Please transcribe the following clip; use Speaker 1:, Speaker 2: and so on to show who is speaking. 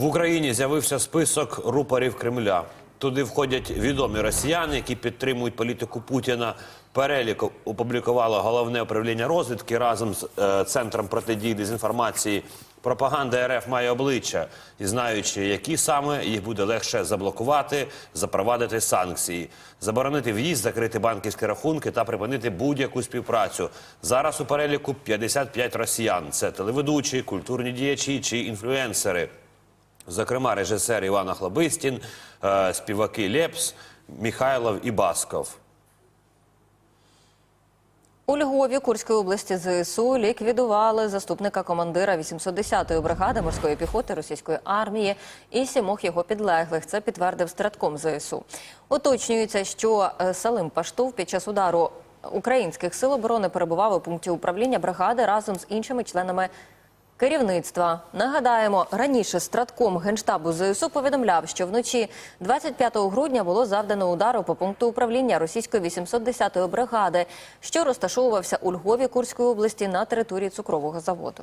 Speaker 1: В Україні з'явився список рупорів Кремля. Туди входять відомі росіяни, які підтримують політику Путіна. Перелік опублікувало головне управління розвідки разом з е, центром протидії дезінформації. Пропаганда РФ має обличчя, і знаючи, які саме їх буде легше заблокувати, запровадити санкції, заборонити в'їзд, закрити банківські рахунки та припинити будь-яку співпрацю. Зараз у переліку 55 росіян. Це телеведучі, культурні діячі чи інфлюенсери. Зокрема, режисер Іван Охлобистін, е, співаки Лепс, Михайлов і Басков.
Speaker 2: У Львові Курської області ЗСУ ліквідували заступника командира 810-ї бригади морської піхоти російської армії і сімох його підлеглих. Це підтвердив стратком ЗСУ. Уточнюється, що е, Салим Паштув під час удару українських сил оборони перебував у пункті управління бригади разом з іншими членами Керівництва нагадаємо, раніше стратком генштабу ЗСУ повідомляв, що вночі 25 грудня було завдано удару по пункту управління російської 810-ї бригади, що розташовувався у Львові Курської області на території цукрового заводу.